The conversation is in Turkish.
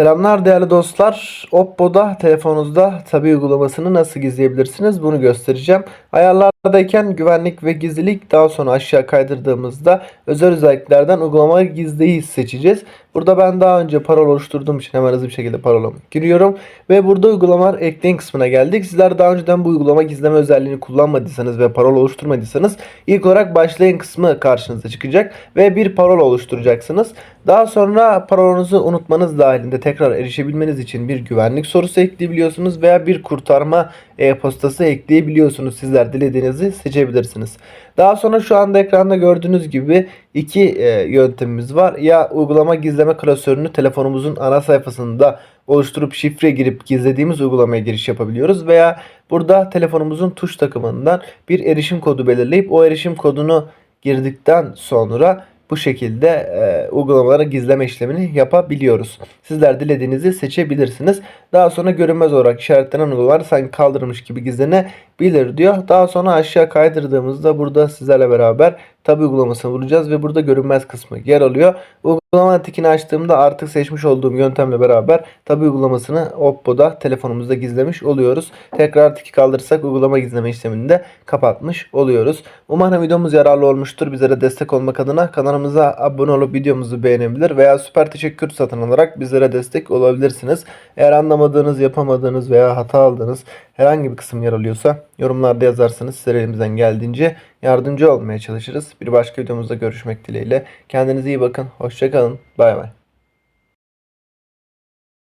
Selamlar değerli dostlar. Oppo'da telefonunuzda tabi uygulamasını nasıl gizleyebilirsiniz bunu göstereceğim. Ayarlardayken güvenlik ve gizlilik daha sonra aşağı kaydırdığımızda özel özelliklerden uygulama gizliyi seçeceğiz. Burada ben daha önce parola oluşturduğum için hemen hızlı bir şekilde parolamı giriyorum. Ve burada uygulamalar ekleyin kısmına geldik. Sizler daha önceden bu uygulama gizleme özelliğini kullanmadıysanız ve parola oluşturmadıysanız ilk olarak başlayın kısmı karşınıza çıkacak. Ve bir parola oluşturacaksınız. Daha sonra parolanızı unutmanız dahilinde tekrar erişebilmeniz için bir güvenlik sorusu ekleyebiliyorsunuz veya bir kurtarma e-postası ekleyebiliyorsunuz. Sizler dilediğinizi seçebilirsiniz. Daha sonra şu anda ekranda gördüğünüz gibi iki e, yöntemimiz var. Ya uygulama gizleme klasörünü telefonumuzun ana sayfasında oluşturup şifre girip gizlediğimiz uygulamaya giriş yapabiliyoruz veya burada telefonumuzun tuş takımından bir erişim kodu belirleyip o erişim kodunu girdikten sonra bu şekilde e, uygulamalara gizleme işlemini yapabiliyoruz. Sizler dilediğinizi seçebilirsiniz. Daha sonra görünmez olarak işaretlenen uygulamalar sanki kaldırılmış gibi gizlenebilir diyor. Daha sonra aşağı kaydırdığımızda burada sizlerle beraber tabi uygulamasını bulacağız ve burada görünmez kısmı yer alıyor. Uygulama tikini açtığımda artık seçmiş olduğum yöntemle beraber tabi uygulamasını Oppo'da telefonumuzda gizlemiş oluyoruz. Tekrar tiki kaldırırsak uygulama gizleme işlemini de kapatmış oluyoruz. Umarım videomuz yararlı olmuştur. Bizlere destek olmak adına kanalımıza abone olup videomuzu beğenebilir veya süper teşekkür satın alarak bizlere destek olabilirsiniz. Eğer anlamadığınız, yapamadığınız veya hata aldığınız herhangi bir kısım yer alıyorsa yorumlarda yazarsanız sizlere elimizden geldiğince yardımcı olmaya çalışırız. Bir başka videomuzda görüşmek dileğiyle. Kendinize iyi bakın. Hoşçakalın. Bay bay.